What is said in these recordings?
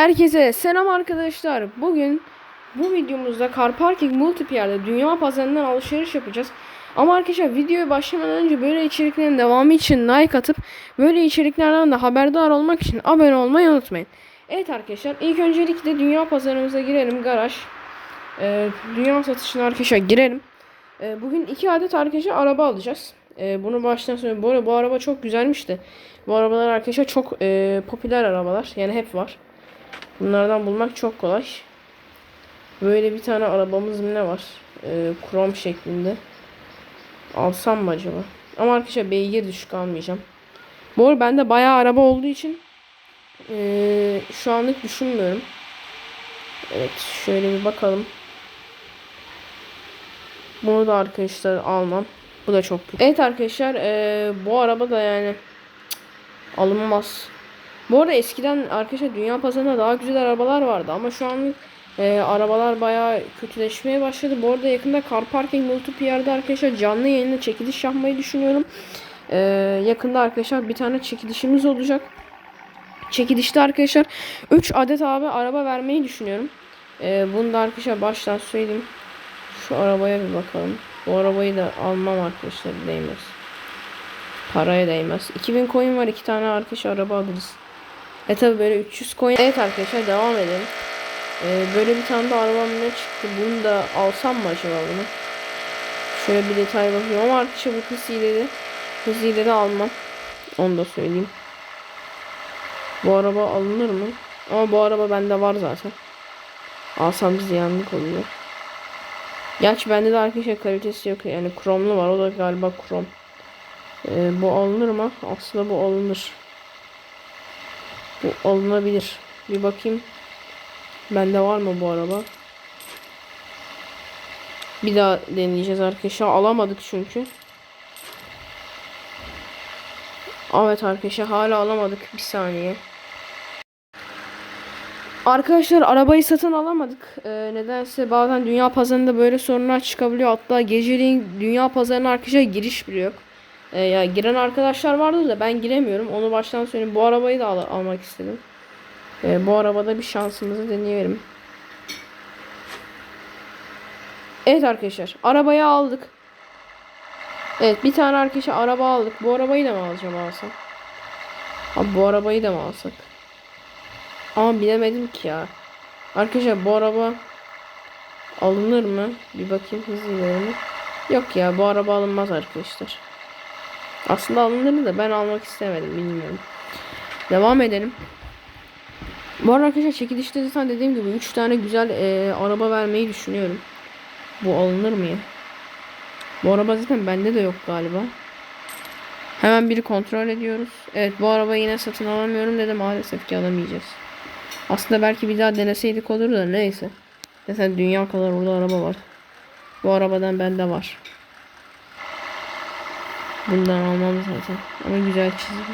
Herkese selam arkadaşlar. Bugün bu videomuzda Car Parking Multipier'de dünya pazarından alışveriş yapacağız. Ama arkadaşlar videoya başlamadan önce böyle içeriklerin devamı için like atıp böyle içeriklerden de haberdar olmak için abone olmayı unutmayın. Evet arkadaşlar ilk öncelikle dünya pazarımıza girelim. Garaj. Ee, dünya satışına arkadaşlar girelim. Ee, bugün iki adet arkadaşlar araba alacağız. Ee, bunu baştan söyleyeyim. Bu, bu araba çok güzelmiş de. Bu arabalar arkadaşlar çok e, popüler arabalar. Yani hep var. Bunlardan bulmak çok kolay. Böyle bir tane arabamız mı ne var? Ee, krom şeklinde. Alsam mı acaba? Ama arkadaşlar beygir düşük almayacağım. Bu arada bende bayağı araba olduğu için ee, şu anlık düşünmüyorum. Evet şöyle bir bakalım. Bunu da arkadaşlar almam. Bu da çok kötü. Evet arkadaşlar ee, bu araba da yani cık, alınmaz. Bu arada eskiden arkadaşlar dünya pazarında daha güzel arabalar vardı ama şu an e, arabalar bayağı kötüleşmeye başladı. Bu arada yakında Car Parking Multipier'de arkadaşlar canlı yayında çekiliş yapmayı düşünüyorum. E, yakında arkadaşlar bir tane çekilişimiz olacak. Çekilişte arkadaşlar 3 adet abi araba vermeyi düşünüyorum. E, bunu da arkadaşlar baştan söyleyeyim. Şu arabaya bir bakalım. Bu arabayı da almam arkadaşlar değmez. Paraya değmez. 2000 coin var. iki tane arkadaş araba alırız. E tabi böyle 300 coin. Evet arkadaşlar devam edelim. Ee, böyle bir tane de arabam ne çıktı. Bunu da alsam mı acaba bunu? Şöyle bir detay bakıyorum ama arkadaşlar bu hız ileri. Hız ileri almam. Onu da söyleyeyim. Bu araba alınır mı? Ama bu araba bende var zaten. Alsam ziyanlık oluyor. Gerçi bende de arkadaşlar kalitesi yok. Yani kromlu var. O da galiba krom. Ee, bu alınır mı? Aslında bu alınır. Bu alınabilir. Bir bakayım. Bende var mı bu araba? Bir daha deneyeceğiz arkadaşlar. Alamadık çünkü. Evet arkadaşlar hala alamadık. Bir saniye. Arkadaşlar arabayı satın alamadık. Ee, nedense bazen dünya pazarında böyle sorunlar çıkabiliyor. Hatta geceliğin dünya pazarına arkadaşlar giriş bile yok. Ee, ya giren arkadaşlar vardır da ben giremiyorum. Onu baştan söyleyeyim. Bu arabayı da al almak istedim. Ee, bu arabada bir şansımızı deneyelim. Evet arkadaşlar. Arabayı aldık. Evet bir tane arkadaşlar araba aldık. Bu arabayı da mı alacağım alsam? Abi bu arabayı da mı alsak? Ama bilemedim ki ya. Arkadaşlar bu araba alınır mı? Bir bakayım hızlı. Yok ya bu araba alınmaz arkadaşlar. Aslında alınır da ben almak istemedim bilmiyorum. Devam edelim. Bu arada arkadaşlar çekilişte zaten dediğim gibi 3 tane güzel e, araba vermeyi düşünüyorum. Bu alınır mı ya? Bu araba zaten bende de yok galiba. Hemen biri kontrol ediyoruz. Evet bu arabayı yine satın alamıyorum dedim maalesef ki alamayacağız. Aslında belki bir daha deneseydik olur da neyse. Mesela dünya kadar orada araba var. Bu arabadan bende var. Bundan almam zaten. Ama güzel çizgi.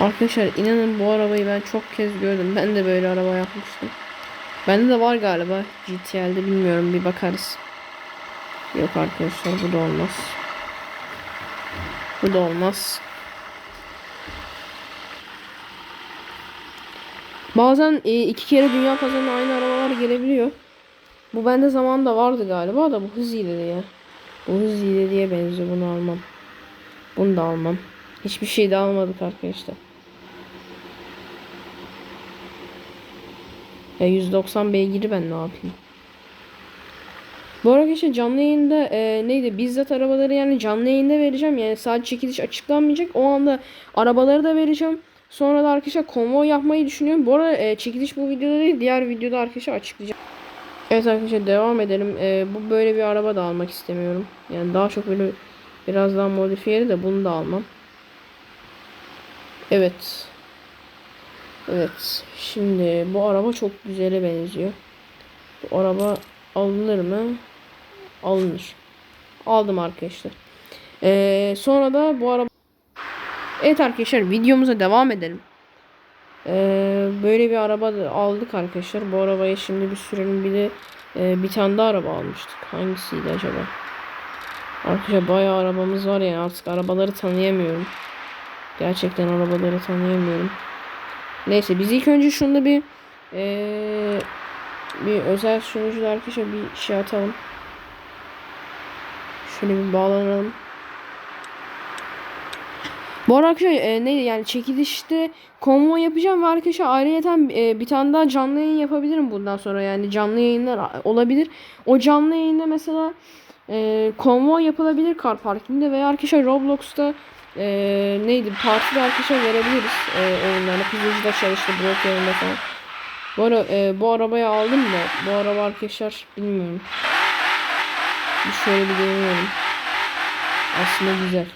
Arkadaşlar inanın bu arabayı ben çok kez gördüm. Ben de böyle araba yapmıştım. Bende de var galiba GTL'de bilmiyorum bir bakarız. Yok arkadaşlar bu da olmaz. Bu da olmaz. Bazen e, iki kere dünya pazarına aynı arabalar gelebiliyor. Bu bende zamanında vardı galiba da bu hız ileri ya. Bu hız ileriye benziyor bunu almam. Bunu da almam. Hiçbir şey de almadık arkadaşlar. Ya 190 beygiri ben ne yapayım? Bu arada arkadaşlar canlı yayında e, neydi bizzat arabaları yani canlı yayında vereceğim. Yani sadece çekiliş açıklanmayacak. O anda arabaları da vereceğim. Sonra da arkadaşlar konvoy yapmayı düşünüyorum. Bu arada e, çekiliş bu videoda değil diğer videoda arkadaşlar açıklayacağım. Evet arkadaşlar devam edelim. E, bu böyle bir araba da almak istemiyorum. Yani daha çok böyle biraz daha modifiyeli de bunu da almam. Evet. Evet. Şimdi bu araba çok güzele benziyor. Bu araba alınır mı? Alınır. Aldım arkadaşlar. Ee, sonra da bu araba Evet arkadaşlar videomuza devam edelim. Ee, böyle bir araba aldık arkadaşlar. Bu arabayı şimdi bir sürelim. Bir de e, bir tane daha araba almıştık. Hangisiydi acaba? Arkadaşlar bayağı arabamız var yani artık arabaları tanıyamıyorum. Gerçekten arabaları tanıyamıyorum. Neyse biz ilk önce şunu bir eee, bir özel sunucuda arkadaşlar bir şey atalım. Şöyle bir bağlanalım. Bu arada e, neydi yani çekilişte konvoy yapacağım ve arkadaşlar ayrıyeten e, bir tane daha canlı yayın yapabilirim bundan sonra yani canlı yayınlar olabilir. O canlı yayında mesela e, konvoy yapılabilir kar parkinde veya arkadaşlar Roblox'ta e, neydi partide arkadaşlar verebiliriz e, oyunlarını. Pizzacıda çalıştı Brookhaven'da falan. Bu, ara, e, bu arabayı aldım da bu araba arkadaşlar bilmiyorum. Şöyle bir deneyelim. Aslında güzel.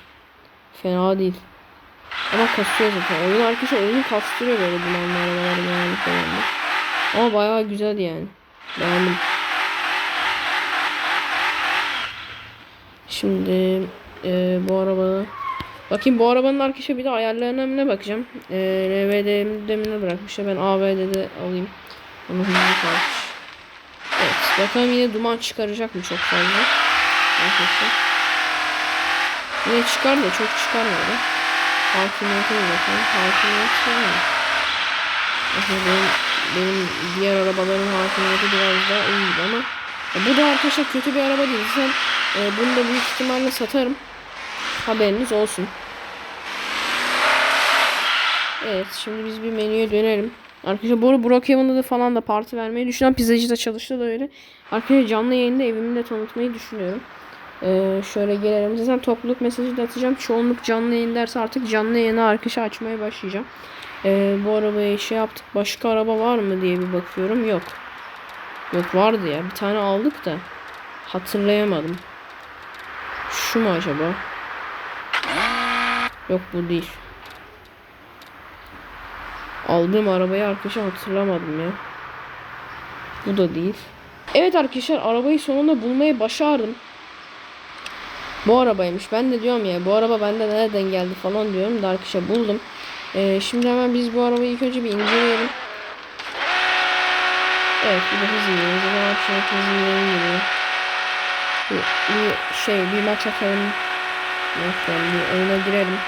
Fena değil. Ama kasıyor zaten. Oyun arkadaşlar oyunu kastırıyor böyle dumanlı arabalar yani. Ama bayağı güzel yani. Beğendim. Şimdi e, bu arabada Bakayım bu arabanın arkadaşlar bir de ayarlarına ne bakacağım. E, RVD'de mi ne bırakmışlar. Ben AVD'de alayım. Onu hızlı kalmış. Evet. Bakalım yine duman çıkaracak mı çok fazla. Arkadaşlar. Yine çıkar da çok çıkarmadı. Hakimiyete bakalım. Hakimiyet mı? Aslında benim, benim diğer arabaların hakimiyeti biraz daha iyiydi ama e, bu da arkadaşlar kötü bir araba değil. Sen e, bunu da büyük ihtimalle satarım. Haberiniz olsun. Evet şimdi biz bir menüye dönelim. Arkadaşlar bu arada Brookhaven'da da falan da parti vermeyi düşünüyorum. Pizzacıda çalıştı da öyle. Arkadaşlar canlı yayında evimi de tanıtmayı düşünüyorum. Ee, şöyle gelelim. Zaten topluluk mesajı da atacağım. Çoğunluk canlı yayın derse artık canlı yayını arkadaşa açmaya başlayacağım. Ee, bu arabaya şey yaptık. Başka araba var mı diye bir bakıyorum. Yok. Yok vardı ya. Bir tane aldık da. Hatırlayamadım. Şu mu acaba? Yok bu değil. Aldığım arabayı arkadaşlar hatırlamadım ya. Bu da değil. Evet arkadaşlar arabayı sonunda bulmayı başardım. Bu arabaymış. Ben de diyorum ya bu araba bende nereden geldi falan diyorum da arkadaşlar buldum. Ee, şimdi hemen biz bu arabayı ilk önce bir inceleyelim. Evet bir de hız yiyor. O zaman akşam hız yiyor. Bir, bir şey bir maç atalım. Yani bir oyuna girelim.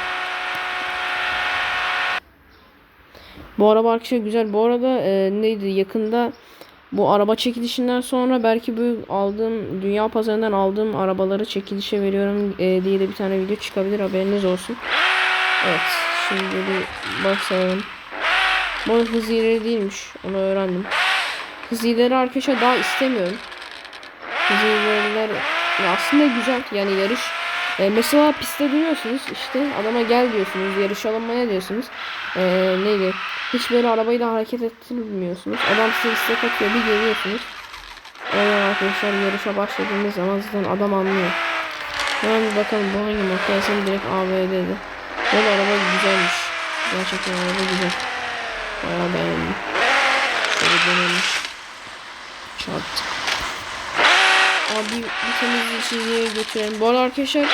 Bu araba arkadaşlar güzel. Bu arada e, neydi yakında bu araba çekilişinden sonra belki bu aldığım dünya pazarından aldığım arabaları çekilişe veriyorum e, diye de bir tane video çıkabilir haberiniz olsun. Evet şimdi bir başlayalım. Bu hız ileri değilmiş onu öğrendim. Hız ileri arkadaşlar daha istemiyorum. Hız ileriler aslında güzel yani yarış e, mesela pistte duruyorsunuz işte adama gel diyorsunuz yarış alınmaya diyorsunuz. E, neydi? Hiç böyle arabayı da hareket ettirmiyorsunuz. Adam size istek atıyor bir geliyorsunuz. Oradan arkadaşlar yarışa başladığınız zaman zaten adam anlıyor. Hemen bir bakalım bu hangi Yasin direkt AVD'de. Bu da araba güzelmiş. Gerçekten araba güzel. Bayağı beğendim. Şöyle dönelim. Çarptı. Abi bir temizleyiciye götürelim. Bu arada arkadaşlar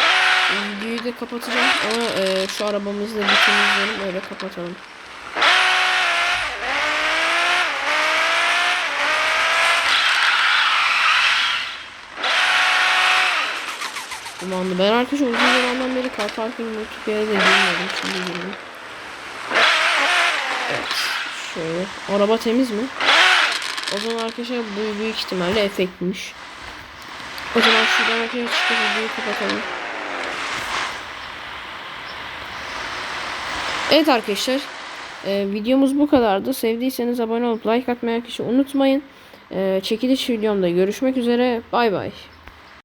videoyu da kapatacağım ama e, şu arabamızı da bir temizleyelim öyle kapatalım. Dumanlı. Ben arkadaşlar uzun zamandan beri car parking multiplayer'e de girmiyordum. Şimdi girdim. Evet. Şöyle. Araba temiz mi? O zaman arkadaşlar bu büyük ihtimalle efektmiş. O zaman şuradan arkadaşlar çıkıp videoyu kapatalım. Evet arkadaşlar. E, videomuz bu kadardı. Sevdiyseniz abone olup like atmayı unutmayın. E, çekiliş videomda görüşmek üzere. Bay bay.